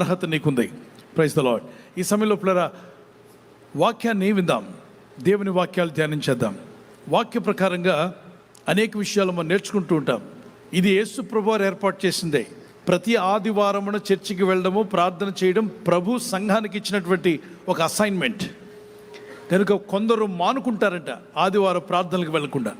అర్హత నీకుంది. Praise the lord ఈ సమయంలో పిల్లరా వాక్యాన్ని విందాం. దేవుని వాక్యాలు ధ్యానించేద్దాం. వాక్య ప్రకారంగా అనేక విషయాలు మనం నేర్చుకుంటూ ఉంటాం. ఇది యేసు ప్రభువారు ఏర్పాటు చేసిందే. ప్రతి ఆదివారమున చర్చికి వెళ్ళడము ప్రార్థన చేయడం ప్రభు సంఘానికి ఇచ్చినటువంటి ఒక అసైన్మెంట్ కనుక కొందరు మానుకుంటారంట ఆదివారం ప్రార్థనలకు వెళ్ళకుండా.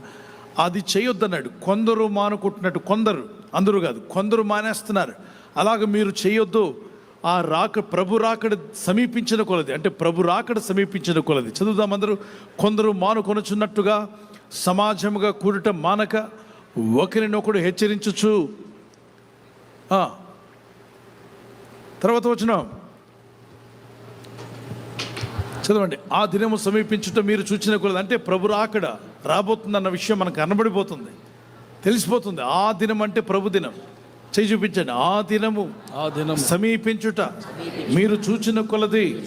అది చేయొద్దన్నాడు. కొందరు మానుకుంటున్నట్టు కొందరు అందరూ కాదు కొందరు మానేస్తున్నారు. అలాగ మీరు చేయొద్దు. ఆ రాక ప్రభు రాకడ సమీపించిన కొలది. అంటే ప్రభు రాకడ సమీపించిన కొలది. చదువుదాం అందరూ. కొందరు మానుకొనుచున్నట్టుగా సమాజముగా కూడట మానక ఒకరినొకడు హెచ్చరించుచు. తర్వాత వచ్చిన చదవండి. ఆ దినము సమీపించుట మీరు చూచిన కొలది. అంటే ప్రభు రాకడ రాబోతుందన్న విషయం మనకు కనబడిపోతుంది. తెలిసిపోతుంది. ఆ దినం అంటే ప్రభు దినం. చేయి చూపించండి ఆ దినము ఆ దినం సమీపించుట మీరు చూచిన కొలది.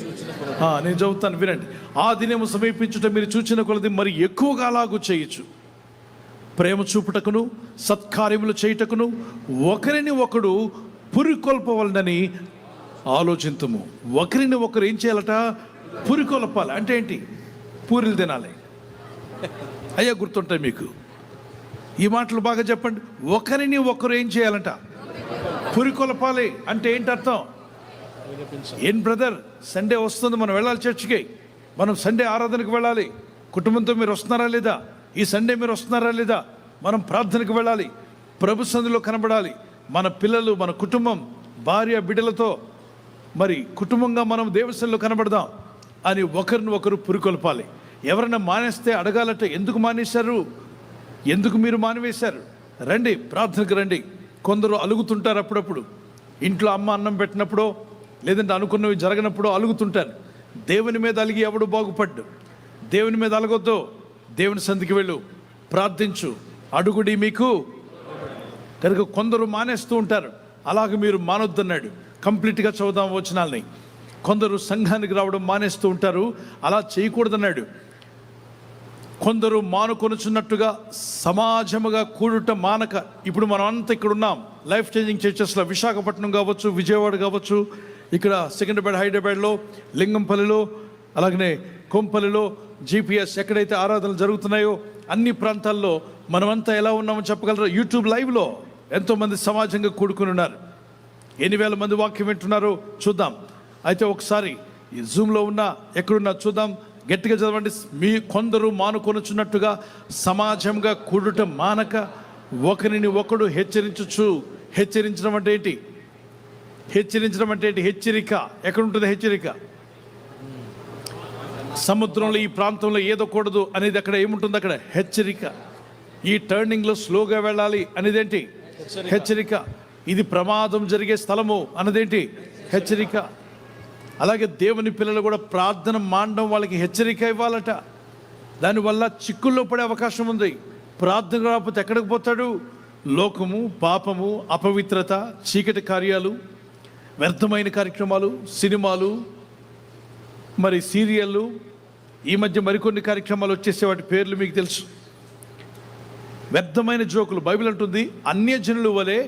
నేను చదువుతాను వినండి. ఆ దినము సమీపించుట మీరు చూచిన కొలది మరి ఎక్కువగా అలాగూ చేయొచ్చు ప్రేమ చూపుటకును సత్కార్యములు చేయుటకును ఒకరిని ఒకడు పురికొల్పవలనని ఆలోచింతుము. ఒకరిని ఒకరు ఏం చేయాలట? పురికొల్పాలి. అంటే ఏంటి? పూరిలు తినాలి. అయ్యా గుర్తుంటాయి మీకు. ఈ మాటలు బాగా చెప్పండి. ఒకరిని ఒకరు ఏం చేయాలంట? పురికొలపాలి అంటే ఏంటి అర్థం? ఏం బ్రదర్ సండే వస్తుంది మనం వెళ్ళాలి చర్చికి. మనం సండే ఆరాధనకు వెళ్ళాలి. కుటుంబంతో మీరు వస్తున్నారా లేదా? ఈ సండే మీరు వస్తున్నారా లేదా? మనం ప్రార్థనకు వెళ్ళాలి. ప్రభు సంధిలో కనబడాలి. మన పిల్లలు మన కుటుంబం భార్య బిడ్డలతో మరి కుటుంబంగా మనం దేవస్థంలో కనబడదాం అని ఒకరిని ఒకరు పురికొల్పాలి. ఎవరైనా మానేస్తే అడగాలంటే ఎందుకు మానేశారు? ఎందుకు మీరు మానివేశారు? రండి ప్రార్థనకు రండి. కొందరు అలుగుతుంటారు అప్పుడప్పుడు. ఇంట్లో అమ్మ అన్నం పెట్టినప్పుడో లేదంటే అనుకున్నవి జరగనప్పుడో అలుగుతుంటారు. దేవుని మీద అలిగి ఎవడు బాగుపడ్డు? దేవుని మీద అలగొద్దు. దేవుని సంధికి వెళ్ళు. ప్రార్థించు. అడుగుడి మీకు. కనుక కొందరు మానేస్తూ ఉంటారు. అలాగే మీరు మానొద్దన్నాడు. కంప్లీట్గా చదువుదాం వచనాలని. కొందరు సంఘానికి రావడం మానేస్తూ ఉంటారు. అలా చేయకూడదన్నాడు. కొందరు మానుకొనుచున్నట్టుగా సమాజముగా కూడుట మానక. ఇప్పుడు మనం అంతా ఇక్కడ ఉన్నాం. లైఫ్ చేంజింగ్ చర్చెస్లో విశాఖపట్నం కావచ్చు విజయవాడ కావచ్చు ఇక్కడ సికింద్రాబాద్ హైదరాబాద్లో లింగంపల్లిలో అలాగనే కొంపల్లిలో జీపీఎస్ ఎక్కడైతే ఆరాధనలు జరుగుతున్నాయో అన్ని ప్రాంతాల్లో మనమంతా ఎలా ఉన్నామో చెప్పగలరు? యూట్యూబ్ లైవ్లో ఎంతోమంది సమాజంగా కూడుకుని ఉన్నారు. ఎన్ని వేల మంది వాక్యం వింటున్నారో చూద్దాం. అయితే ఒకసారి ఈ జూమ్లో ఉన్న ఎక్కడున్నా చూద్దాం. గట్టిగా చదవండి. మీ కొందరు మానుకొనుచున్నట్టుగా సమాజంగా కూడుట మానక ఒకరిని ఒకడు హెచ్చరించచ్చు హెచ్చరించడం అంటే ఏంటి? హెచ్చరించడం అంటే ఏంటి? హెచ్చరిక. ఎక్కడ ఉంటుంది హెచ్చరిక? సముద్రంలో ఈ ప్రాంతంలో ఏదోకూడదు అనేది అక్కడ ఏముంటుంది అక్కడ? హెచ్చరిక. ఈ టర్నింగ్లో స్లోగా వెళ్ళాలి అనేదేంటి? హెచ్చరిక. ఇది ప్రమాదం జరిగే స్థలము అన్నదేంటి హెచ్చరిక. అలాగే దేవుని పిల్లలు కూడా ప్రార్థన మాండడం వాళ్ళకి హెచ్చరిక ఇవ్వాలట. దానివల్ల చిక్కుల్లో పడే అవకాశం ఉంది. ప్రార్థన రాకపోతే ఎక్కడికి పోతాడు? లోకము పాపము అపవిత్రత చీకటి కార్యాలు వ్యర్థమైన కార్యక్రమాలు సినిమాలు మరి సీరియళ్ళు ఈ మధ్య మరికొన్ని కార్యక్రమాలు వచ్చేసే వాటి పేర్లు మీకు తెలుసు. వ్యర్థమైన జోకులు బైబిల్ అంటుంది అన్యజనులు వలె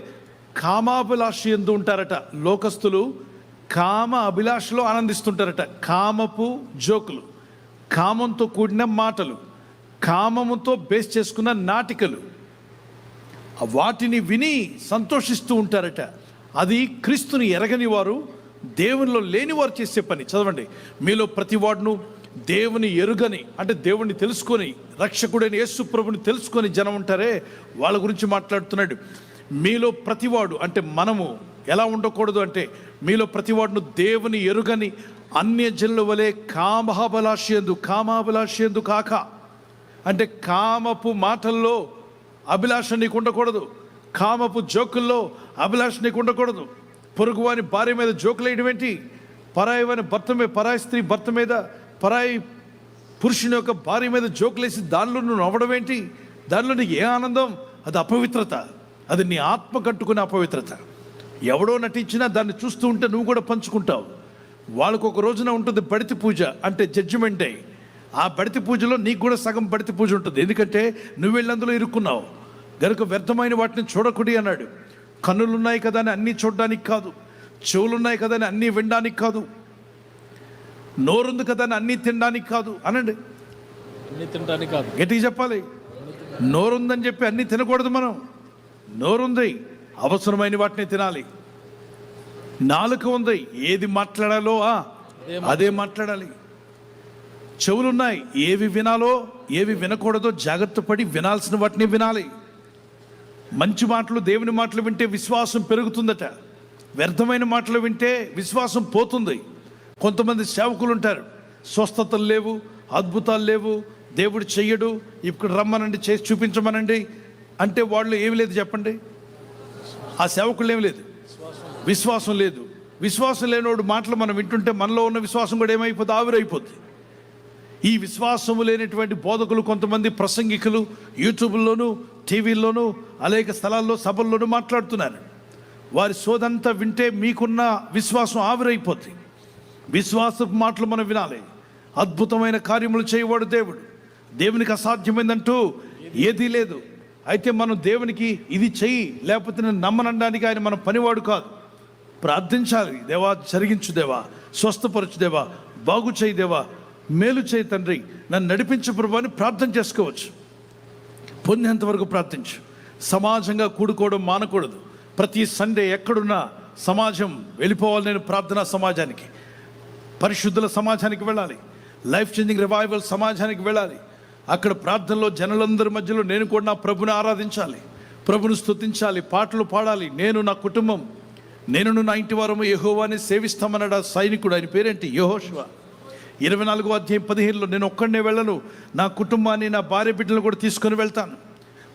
కామాభిలాష ఎందు ఉంటారట. లోకస్తులు కామ అభిలాషలో ఆనందిస్తుంటారట. కామపు జోకులు కామంతో కూడిన మాటలు కామముతో బేస్ చేసుకున్న నాటికలు వాటిని విని సంతోషిస్తూ ఉంటారట. అది క్రీస్తుని ఎరగని వారు దేవునిలో లేని వారు చేసే పని. చదవండి. మీలో ప్రతి వాడును దేవుని ఎరుగని అంటే దేవుణ్ణి తెలుసుకొని రక్షకుడైన యేసు ప్రభుని తెలుసుకొని జనం ఉంటారే వాళ్ళ గురించి మాట్లాడుతున్నాడు. మీలో ప్రతివాడు అంటే మనము ఎలా ఉండకూడదు అంటే మీలో ప్రతివాడును దేవుని ఎరుగని అన్యజనుల వలె కామహాబలాషయందు కామాభిలాషయందు కాక. అంటే కామపు మాటల్లో అభిలాష నీకు ఉండకూడదు. కామపు జోకుల్లో అభిలాష నీకు ఉండకూడదు. పొరుగువాని భార్య మీద జోకులు వేయడం ఏంటి? పరాయి వాని భర్త మీద పరాయి స్త్రీ భర్త మీద పరాయి పురుషుని యొక్క భార్య మీద జోకులేసి దానిలో నువ్వు నవ్వడం ఏంటి? దానిలో నీకు ఏ ఆనందం? అది అపవిత్రత. అది నీ ఆత్మ కట్టుకునే అపవిత్రత. ఎవడో నటించినా దాన్ని చూస్తూ ఉంటే నువ్వు కూడా పంచుకుంటావు. వాళ్ళకు ఒక రోజున ఉంటుంది బడితి పూజ అంటే జడ్జిమెంట్ డే ఆ బడితి పూజలో నీకు కూడా సగం బడితి పూజ ఉంటుంది. ఎందుకంటే నువ్వు వెళ్ళి అందులో ఇరుక్కున్నావు. గనుక వ్యర్థమైన వాటిని చూడకుడి అన్నాడు. కన్నులున్నాయి కదా అని అన్నీ చూడడానికి కాదు. చెవులున్నాయి కదా అని అన్నీ వినడానికి కాదు. నోరుంది కదా అని అన్నీ తినడానికి కాదు. అనండి. అన్ని తినడానికి కాదు. గట్టిగా చెప్పాలి. నోరుందని చెప్పి అన్నీ తినకూడదు మనం. నోరుంది. అవసరమైన వాటిని తినాలి. నాలుక ఉంది. ఏది మాట్లాడాలో అదే మాట్లాడాలి. చెవులున్నాయి. ఏవి వినాలో ఏవి వినకూడదో జాగ్రత్త పడి వినాల్సిన వాటిని వినాలి. మంచి మాటలు దేవుని మాటలు వింటే విశ్వాసం పెరుగుతుందట. వ్యర్థమైన మాటలు వింటే విశ్వాసం పోతుంది. కొంతమంది సేవకులు ఉంటారు స్వస్థతలు లేవు అద్భుతాలు లేవు దేవుడు చెయ్యడు ఇప్పుడు రమ్మనండి చేసి చూపించమనండి. అంటే వాళ్ళు ఏమి లేదు చెప్పండి. ఆ సేవకులు ఏం లేదు. విశ్వాసం లేదు. విశ్వాసం లేనివాడు మాటలు మనం వింటుంటే మనలో ఉన్న విశ్వాసం కూడా ఏమైపోతుంది ఆవిరైపోద్ది. ఈ విశ్వాసము లేనటువంటి బోధకులు కొంతమంది ప్రసంగికులు యూట్యూబ్లోను టీవీల్లోనూ అనేక స్థలాల్లో సభల్లోనూ మాట్లాడుతున్నారు. వారి సోదంతా వింటే మీకున్న విశ్వాసం ఆవిరైపోద్ది. విశ్వాసపు మాటలు మనం వినాలి. అద్భుతమైన కార్యములు చేయవాడు దేవుడు. దేవునికి అసాధ్యమైందంటూ ఏదీ లేదు. అయితే మనం దేవునికి ఇది చెయ్యి లేకపోతే నేను నమ్మనడానికి ఆయన మన పనివాడు కాదు. ప్రార్థించాలి. దేవా జరిగించు దేవా స్వస్థపరచు దేవా బాగు చేయి దేవా మేలు చేయి తండ్రి. నన్ను నడిపించు ప్రభు అని ప్రార్థన చేసుకోవచ్చు. పొందేంతవరకు ప్రార్థించు. సమాజంగా కూడుకోవడం మానకూడదు. ప్రతి సండే ఎక్కడున్నా సమాజం వెళ్ళిపోవాలి నేను ప్రార్థనా సమాజానికి. పరిశుద్ధుల సమాజానికి వెళ్ళాలి. లైఫ్ చేంజింగ్ రివైవల్ సమాజానికి వెళ్ళాలి. అక్కడ ప్రార్థనలో జనులందరి మధ్యలో నేను కూడా నా ప్రభుని ఆరాధించాలి. ప్రభుని స్తుతించాలి పాటలు పాడాలి. నేను నా కుటుంబం. నేను నా ఇంటి వారము యహోవాని సేవిస్తామన్నాడు ఆ సైనికుడు. ఆయన పేరేంటి? యహోశివ ఇరవై నాలుగో అధ్యాయం పదిహేనులో నేను ఒక్కడనే వెళ్ళను. నా కుటుంబాన్ని నా భార్య బిడ్డలను కూడా తీసుకొని వెళ్తాను.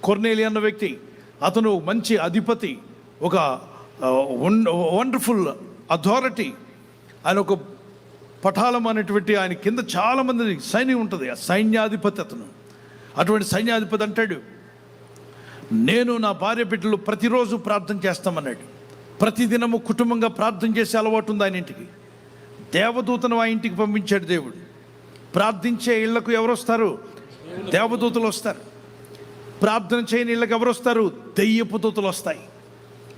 కొర్నేలి అన్న వ్యక్తి అతను మంచి అధిపతి ఒక వండర్ఫుల్ అథారిటీ. ఆయన ఒక పఠాలం అనేటువంటి ఆయన కింద చాలా మంది సైన్యం ఉంటుంది ఆ సైన్యాధిపతి అతను. అటువంటి సైన్యాధిపతి అంటాడు నేను నా భార్య బిడ్డలు ప్రతిరోజు ప్రార్థన చేస్తామన్నాడు. ప్రతిదినము కుటుంబంగా ప్రార్థన చేసే అలవాటు ఉంది ఆయన ఇంటికి. దేవదూతను ఆ ఇంటికి పంపించాడు దేవుడు. ప్రార్థించే ఇళ్ళకు ఎవరు వస్తారు దేవదూతలు వస్తారు. ప్రార్థన చేయని ఇళ్ళకి ఎవరు వస్తారు దెయ్యపు దూతలు వస్తాయి.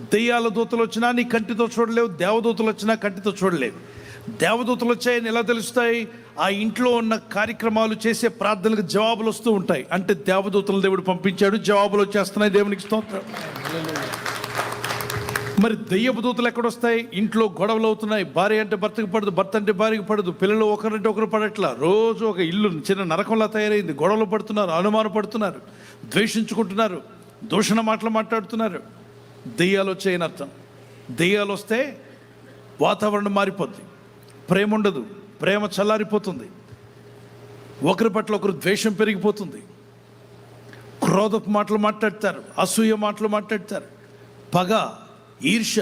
దెయ్యాల దూతలు వచ్చినా నీ కంటితో చూడలేవు దేవదూతలు వచ్చినా కంటితో చూడలేవు. దేవదూతలు వచ్చాయని ఎలా తెలుస్తాయి? ఆ ఇంట్లో ఉన్న కార్యక్రమాలు చేసే ప్రార్థనలకు జవాబులు వస్తూ ఉంటాయి. అంటే దేవదూతలు దేవుడు పంపించాడు జవాబులు వచ్చేస్తున్నాయి దేవునికి స్తోత్రం. మరి దెయ్యపు దూతలు ఎక్కడొస్తాయి ఇంట్లో గొడవలు అవుతున్నాయి. భార్య అంటే భర్తకు పడదు భర్త అంటే భార్యకు పడదు పిల్లలు ఒకరంటే ఒకరు పడట్లా. రోజు ఒక ఇల్లు చిన్న నరకంలా తయారైంది. గొడవలు పడుతున్నారు అనుమానం పడుతున్నారు ద్వేషించుకుంటున్నారు దూషణ మాటలు మాట్లాడుతున్నారు. దెయ్యాలు వచ్చాయని అర్థం. దెయ్యాలు వస్తే వాతావరణం మారిపోద్ది. ప్రేమ ఉండదు. ప్రేమ చల్లారిపోతుంది. ఒకరి పట్ల ఒకరు ద్వేషం పెరిగిపోతుంది. క్రోధపు మాటలు మాట్లాడతారు. అసూయ మాటలు మాట్లాడతారు. పగ ఈర్ష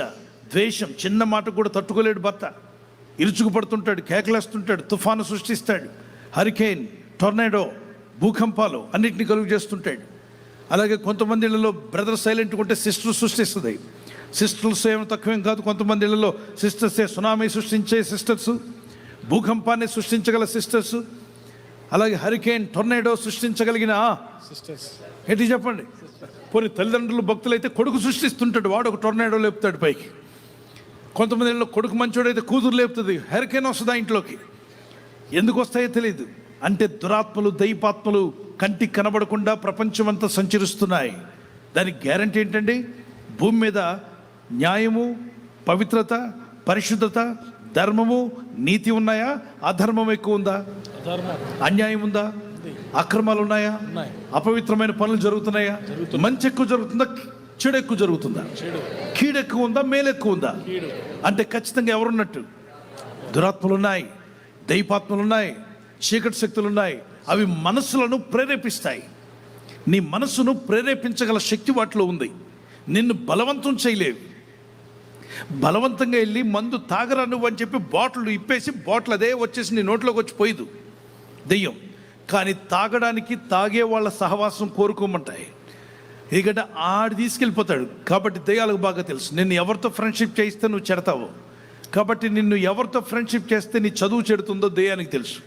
ద్వేషం చిన్న మాట కూడా తట్టుకోలేడు భర్త. ఇరుచుకు పడుతుంటాడు కేకలేస్తుంటాడు తుఫాను సృష్టిస్తాడు. హరికేన్ టొర్నాడో భూకంపాలు అన్నింటినీ కలుగు చేస్తుంటాడు. అలాగే కొంతమంది బ్రదర్ సైలెంట్ ఉంటే సిస్టర్ సృష్టిస్తుంది. సిస్టర్స్ ఏమో తక్కువేం కాదు. కొంతమంది ఇళ్ళలో సిస్టర్సే సునామీ సృష్టించే సిస్టర్స్ భూకంపాన్ని సృష్టించగల సిస్టర్స్ అలాగే హరికేన్ టొర్నాడో సృష్టించగలిగిన సిస్టర్స్. ఏంటి చెప్పండి? పోనీ తల్లిదండ్రులు భక్తులైతే కొడుకు సృష్టిస్తుంటాడు. వాడు ఒక టొర్నాడో లేపుతాడు పైకి. కొంతమంది ఇళ్ళలో కొడుకు మంచోడైతే కూతురు లేపుతుంది. హరికేన్ వస్తుంది ఆ ఇంట్లోకి? ఎందుకు వస్తాయో తెలియదు అంటే దురాత్మలు దైపాత్మలు కంటికి కనబడకుండా ప్రపంచమంతా సంచరిస్తున్నాయి. దానికి గ్యారంటీ ఏంటండి? భూమి మీద న్యాయము పవిత్రత పరిశుద్ధత ధర్మము నీతి ఉన్నాయా? అధర్మం ఎక్కువ ఉందా అన్యాయం ఉందా. అక్రమాలు ఉన్నాయా. అపవిత్రమైన పనులు జరుగుతున్నాయా? మంచి ఎక్కువ జరుగుతుందా? చెడు ఎక్కువ జరుగుతుందా? కీడు ఎక్కువ ఉందా మేలు ఎక్కువ ఉందా అంటే ఖచ్చితంగా ఎవరున్నట్టు? దురాత్మలు ఉన్నాయి దైపాత్మలు ఉన్నాయి చీకటి శక్తులు ఉన్నాయి అవి మనస్సులను ప్రేరేపిస్తాయి. నీ మనస్సును ప్రేరేపించగల శక్తి వాటిలో ఉంది. నిన్ను బలవంతం చేయలేవు. బలవంతంగా వెళ్ళి మందు తాగరా నువ్వు అని చెప్పి బాటిల్ ఇప్పేసి బాటిల్ అదే వచ్చేసి నీ నోట్లోకి వచ్చి పోయిదు. దెయ్యం. కానీ తాగడానికి తాగే వాళ్ళ సహవాసం కోరుకోమంటాయి. ఎందుకంటే ఆడు తీసుకెళ్ళిపోతాడు. కాబట్టి దెయ్యాలకు బాగా తెలుసు. నిన్ను ఎవరితో ఫ్రెండ్షిప్ చేయిస్తే నువ్వు చెడతావు. కాబట్టి నిన్ను ఎవరితో ఫ్రెండ్షిప్ చేస్తే నీ చదువు చెడుతుందో దెయ్యానికి తెలుసు.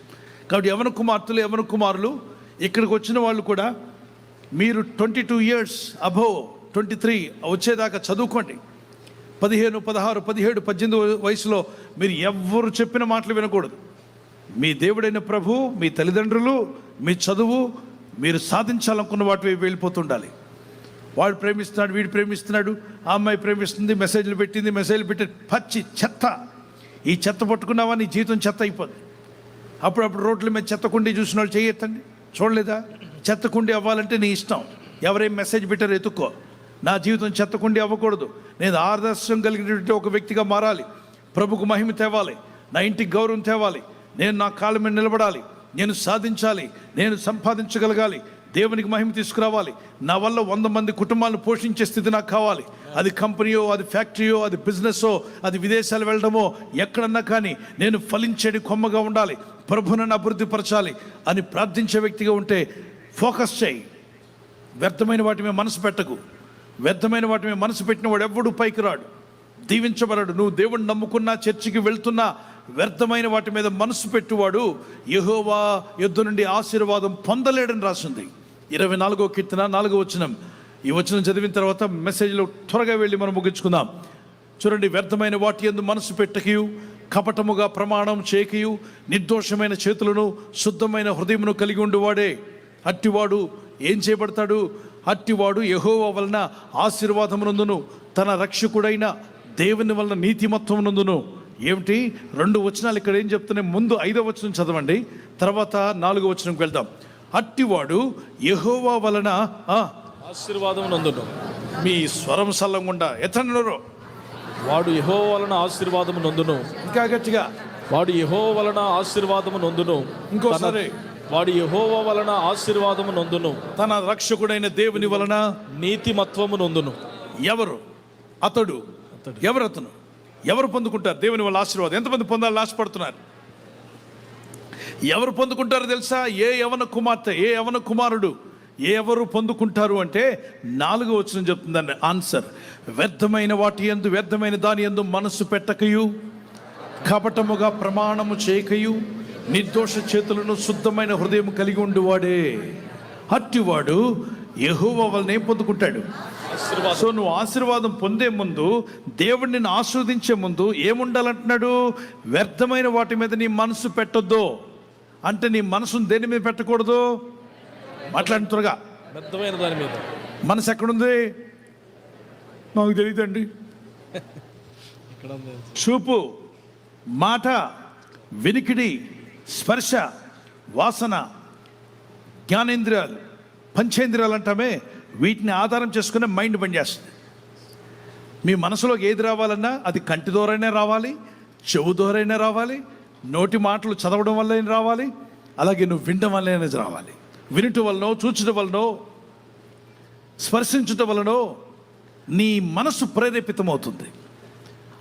కాబట్టి యవన కుమార్తెలు యవన కుమారులు ఇక్కడికి వచ్చిన వాళ్ళు కూడా మీరు twenty two years above twenty three వచ్చేదాకా చదువుకోండి. పదిహేను పదహారు పదిహేడు పద్దెనిమిది వయసులో మీరు ఎవ్వరు చెప్పిన మాటలు వినకూడదు. మీ దేవుడైన ప్రభు మీ తల్లిదండ్రులు మీ చదువు మీరు సాధించాలనుకున్న వాటి వెళ్ళిపోతుండాలి. వాడు ప్రేమిస్తున్నాడు వీడు ప్రేమిస్తున్నాడు ఆ అమ్మాయి ప్రేమిస్తుంది మెసేజ్లు పెట్టింది మెసేజ్లు పెట్టి పచ్చి చెత్త. ఈ చెత్త పట్టుకున్నావా నీ జీవితం చెత్త అయిపోదు అప్పుడప్పుడు రోడ్ల మీద చెత్త కుండీ చూసిన వాళ్ళు చేయొద్దండి. చూడలేదా? చెత్త కుండీ అవ్వాలంటే నీ ఇష్టం. ఎవరేం మెసేజ్ పెట్టారో ఎత్తుక్కో. నా జీవితం చెత్తకుండి అవ్వకూడదు. నేను ఆదర్శం కలిగినటువంటి ఒక వ్యక్తిగా మారాలి. ప్రభుకు మహిమ తేవాలి. నా ఇంటికి గౌరవం తేవాలి. నేను నా కాళ్ళ మీద నిలబడాలి. నేను సాధించాలి. నేను సంపాదించగలగాలి. దేవునికి మహిమ తీసుకురావాలి. నా వల్ల వంద మంది కుటుంబాలను పోషించే స్థితి నాకు కావాలి. అది కంపెనీయో అది ఫ్యాక్టరీయో అది బిజినెస్సో అది విదేశాలు వెళ్ళడమో ఎక్కడన్నా కానీ నేను ఫలించేది కొమ్మగా ఉండాలి. ప్రభునను అభివృద్ధి పరచాలి అని ప్రార్థించే వ్యక్తిగా ఉంటే ఫోకస్ చేయి. వ్యర్థమైన వాటి మీద మనసు పెట్టకు. వ్యర్థమైన వాటి మీద మనసు పెట్టిన వాడు ఎవడు పైకి రాడు దీవించబడడు. నువ్వు దేవుణ్ణి నమ్ముకున్నా చర్చికి వెళ్తున్నా వ్యర్థమైన వాటి మీద మనసు పెట్టువాడు యహోవా యుద్ధ నుండి ఆశీర్వాదం పొందలేడని రాసింది. ఇరవై నాలుగో కీర్తన నాలుగో వచనం. ఈ వచనం చదివిన తర్వాత మెసేజ్లో త్వరగా వెళ్ళి మనం ముగించుకుందాం. చూడండి వ్యర్థమైన వాటి ఎందు మనసు పెట్టకయు కపటముగా ప్రమాణం చేయకయు నిర్దోషమైన చేతులను శుద్ధమైన హృదయమును కలిగి ఉండువాడే. అట్టివాడు ఏం చేయబడతాడు? అట్టివాడు యెహోవా వలన ఆశీర్వాదమునందును తన రక్షకుడైన దేవుని వలన నీతిమత్వమునందును. ఏమిటి? రెండు వచనాలు ఇక్కడ ఏం చెప్తున్నాయి? ముందు ఐదో వచనం చదవండి తర్వాత నాలుగో వచనంకి వెళ్దాం. అట్టివాడు యెహోవా వలన ఆ, ఆశీర్వాదం నందును మీ స్వరం సల్లంగుండా ఎత్తనరు వాడు యహో వలన ఆశీర్వాదము నొందును ఇంకా గట్టిగా. వాడు యహో వలన ఆశీర్వాదము నొందును ఇంకోసారి. వాడు యహోవ వలన ఆశీర్వాదము నొందును. తన రక్షకుడైన దేవుని వలన నీతిమత్వము నొందును. ఎవరు? అతడు. ఎవరు అతను? ఎవరు పొందుకుంటారు? దేవుని వల్ల ఆశీర్వాదం. ఎంతమంది పొందాలని ఆశపడుతున్నారు? ఎవరు పొందుకుంటారో తెలుసా? ఏ యవన కుమార్తె ఏ యవన కుమారుడు ఏ ఎవరు పొందుకుంటారు అంటే నాలుగో వచ్చిన చెప్తుందండి. ఆన్సర్. వ్యర్థమైన వాటి ఎందు వ్యర్థమైన దాని ఎందు మనస్సు పెట్టకయు కపటముగా ప్రమాణము చేయకయు నిర్దోష చేతులను శుద్ధమైన హృదయం కలిగి ఉండువాడే. అట్టివాడు యెహోవా వలన పొందుకుంటాడు. సో నువ్వు ఆశీర్వాదం పొందే ముందు దేవుడిని నిన్ను ఆస్వాదించే ముందు ఏముండాలంటున్నాడు? వ్యర్థమైన వాటి మీద నీ మనసు పెట్టొద్దు. అంటే నీ మనసును దేని మీద పెట్టకూడదు? మాట్లాడిన త్వరగా. పెద్దమైన దాని మీద. మనసు ఎక్కడుంది? నాకు తెలియదండి. చూపు మాట వినికిడి స్పర్శ వాసన జ్ఞానేంద్రియాలు పంచేంద్రియాలు అంటామే వీటిని ఆధారం చేసుకునే మైండ్ పనిచేస్తుంది. మీ మనసులోకి ఏది రావాలన్నా అది కంటి ద్వారానే రావాలి చెవు ద్వారానే రావాలి నోటి మాటలు చదవడం వల్ల రావాలి అలాగే నువ్వు వినడం వల్లనే రావాలి. వినటం వలనో చూచడం వలనో స్పర్శించటం వలనో నీ మనసు ప్రేరేపితమవుతుంది.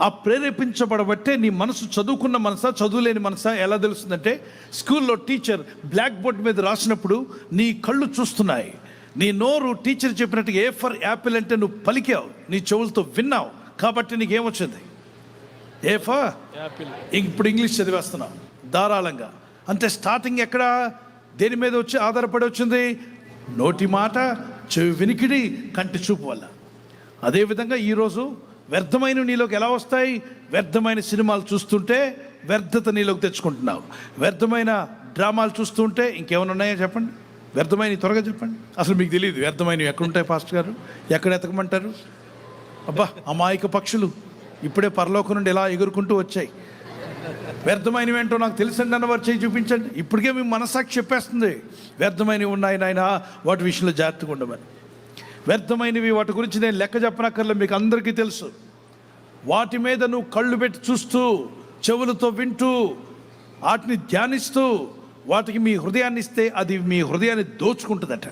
ఆ ప్రేరేపించబడబట్టే నీ మనసు చదువుకున్న మనసా చదువులేని మనసా ఎలా తెలుస్తుందంటే స్కూల్లో టీచర్ బ్లాక్ బోర్డ్ మీద రాసినప్పుడు నీ కళ్ళు చూస్తున్నాయి. నీ నోరు టీచర్ చెప్పినట్టుగా ఏ ఫర్ యాపిల్ అంటే నువ్వు పలికావు నీ చెవులతో విన్నావు. కాబట్టి నీకేమొచ్చింది? A for? యాపిల్. ఇప్పుడు ఇంగ్లీష్ చదివేస్తున్నాం ధారాళంగా. అంటే స్టార్టింగ్ ఎక్కడ? దేని మీద వచ్చి ఆధారపడి వచ్చింది? నోటి మాట చెవి వినికిడి కంటి చూపు వల్ల. అదేవిధంగా ఈరోజు వ్యర్థమైన నీలోకి ఎలా వస్తాయి? వ్యర్థమైన సినిమాలు చూస్తుంటే వ్యర్థత నీలోకి తెచ్చుకుంటున్నావు. వ్యర్థమైన డ్రామాలు చూస్తుంటే ఇంకేమైనా ఉన్నాయో చెప్పండి? వ్యర్థమైన త్వరగా చెప్పండి. అసలు మీకు తెలియదు వ్యర్థమైనవి ఎక్కడుంటాయి పాస్టర్ గారు? ఎక్కడ ఎతకమంటారు? అబ్బా అమాయక పక్షులు ఇప్పుడే పరలోకం నుండి ఎలా ఎగురుకుంటూ వచ్చాయి. వ్యర్థమైనవి ఏంటో నాకు తెలుసండి అన్న వారు చేయి చూపించండి. ఇప్పటికే మీ మనసాక్షి చెప్పేస్తుంది. వ్యర్థమైనవి ఉన్నాయి నాయన? వాటి విషయంలో జాగ్రత్తగా ఉండమని. వ్యర్థమైనవి వాటి గురించి నేను లెక్క చెప్పనక్కర్లే మీకు అందరికీ తెలుసు. వాటి మీద నువ్వు కళ్ళు పెట్టి చూస్తూ చెవులతో వింటూ వాటిని ధ్యానిస్తూ వాటికి మీ హృదయాన్ని ఇస్తే అది మీ హృదయాన్ని దోచుకుంటుందట.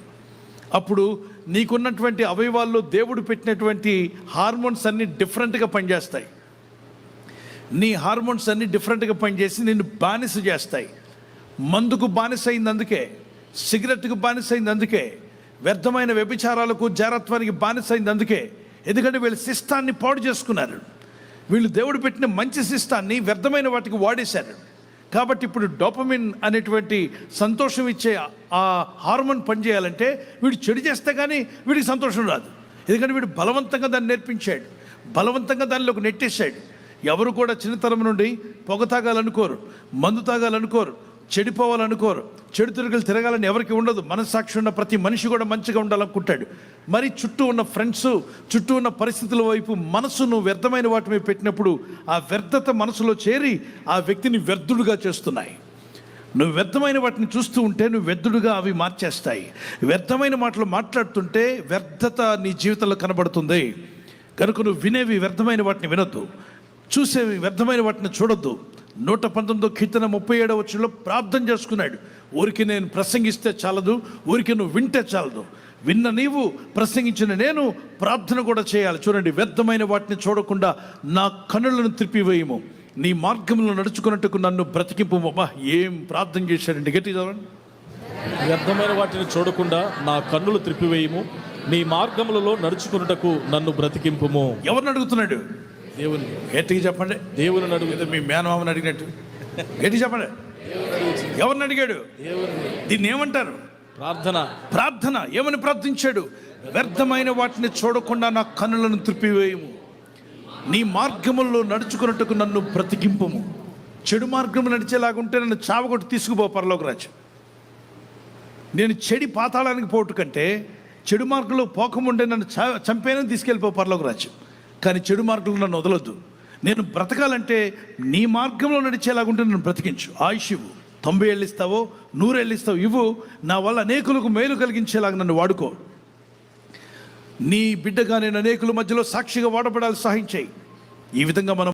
అప్పుడు నీకున్నటువంటి అవయవాల్లో దేవుడు పెట్టినటువంటి హార్మోన్స్ అన్నీ డిఫరెంట్గా పనిచేస్తాయి. నీ హార్మోన్స్ అన్నీ డిఫరెంట్గా పనిచేసి నిన్ను బానిస చేస్తాయి. మందుకు బానిస అయింది అందుకే సిగరెట్కు బానిస అయింది అందుకే వ్యర్థమైన వ్యభిచారాలకు జారత్వానికి బానిస అందుకే. ఎందుకంటే వీళ్ళు శిష్టాన్ని పాడు చేసుకున్నారు. వీళ్ళు దేవుడు పెట్టిన మంచి శిష్టాన్ని వ్యర్థమైన వాటికి వాడేశారు. కాబట్టి ఇప్పుడు డోపమిన్ అనేటువంటి సంతోషం ఇచ్చే ఆ హార్మోన్ పనిచేయాలంటే వీడు చెడు చేస్తే కానీ వీడికి సంతోషం రాదు. ఎందుకంటే వీడు బలవంతంగా దాన్ని నేర్పించాడు. బలవంతంగా దానిలోకి నెట్టేశాడు. ఎవరు కూడా చిన్నతనం నుండి పొగ తాగాలనుకోరు మందు తాగాలనుకోరు చెడిపోవాలనుకోరు. చెడు తిరుగులు తిరగాలని ఎవరికి ఉండదు. మనస్సాక్షి ఉన్న ప్రతి మనిషి కూడా మంచిగా ఉండాలనుకుంటాడు. మరి చుట్టూ ఉన్న ఫ్రెండ్స్ చుట్టూ ఉన్న పరిస్థితుల వైపు మనసును వ్యర్థమైన వాటి మీద పెట్టినప్పుడు ఆ వ్యర్థత మనసులో చేరి ఆ వ్యక్తిని వ్యర్థుడుగా చేస్తున్నాయి. నువ్వు వ్యర్థమైన వాటిని చూస్తూ ఉంటే నువ్వు వ్యర్థుడుగా అవి మార్చేస్తాయి. వ్యర్థమైన మాటలు మాట్లాడుతుంటే వ్యర్థత నీ జీవితంలో కనబడుతుంది. కనుక నువ్వు వినేవి వ్యర్థమైన వాటిని వినొద్దు. చూసేవి వ్యర్థమైన వాటిని చూడొద్దు. నూట పంతొమ్మిదో కీర్తన ముప్పై ఏడవ వచ్చులో ప్రార్థన చేసుకున్నాడు. ఊరికి నేను ప్రసంగిస్తే చాలదు ఊరికి నువ్వు వింటే చాలదు. విన్న నీవు ప్రసంగించిన నేను ప్రార్థన కూడా చేయాలి. చూడండి వ్యర్థమైన వాటిని చూడకుండా నా కన్నులను త్రిప్పివేయము. నీ మార్గంలో నడుచుకున్నట్టుకు నన్ను బ్రతికింపు అబ్బా ఏం ప్రార్థన చేశాడండి గట్టి చదవండి. వ్యర్థమైన వాటిని చూడకుండా నా కన్నులు త్రిప్పివేయము. నీ మార్గములలో నడుచుకున్నటకు నన్ను బ్రతికింపుము. ఎవరిని అడుగుతున్నాడు? దేవుని గట్టిగా చెప్పండి. దేవుని అడుగు మీ మేనమామని అడిగినట్టు. గట్టి చెప్పండి. ఎవరిని అడిగాడు? దీన్ని ఏమంటారు? ప్రార్థన. ప్రార్థన. ఏమని ప్రార్థించాడు? వ్యర్థమైన వాటిని చూడకుండా నా కన్నులను త్రిప్పివేయము. నీ మార్గముల్లో నడుచుకున్నట్టుకు నన్ను బ్రతికింపము చెడు మార్గము నడిచేలాగుంటే నన్ను చావగొట్టి తీసుకుపో పరలోకి రాజు నేను చెడి పాతాళానికి పోటు కంటే చెడు మార్గంలో పోకముండే నన్ను చ చంపేనని తీసుకెళ్ళిపో పరలోకి రాజు కానీ చెడు మార్గంలో నన్ను వదలొద్దు. నేను బ్రతకాలంటే నీ మార్గంలో నడిచేలాగుంటే నన్ను బ్రతికించు. ఆయుష్ ఇవ్వు తొంభై ఏళ్ళు ఇస్తావో నూరు ఇస్తావు ఇవ్వు. నా వల్ల అనేకులకు మేలు కలిగించేలాగా నన్ను వాడుకో. నీ బిడ్డగా నేను అనేకుల మధ్యలో సాక్షిగా వాడబడాలి సహాయం చేయి. ఈ విధంగా మనం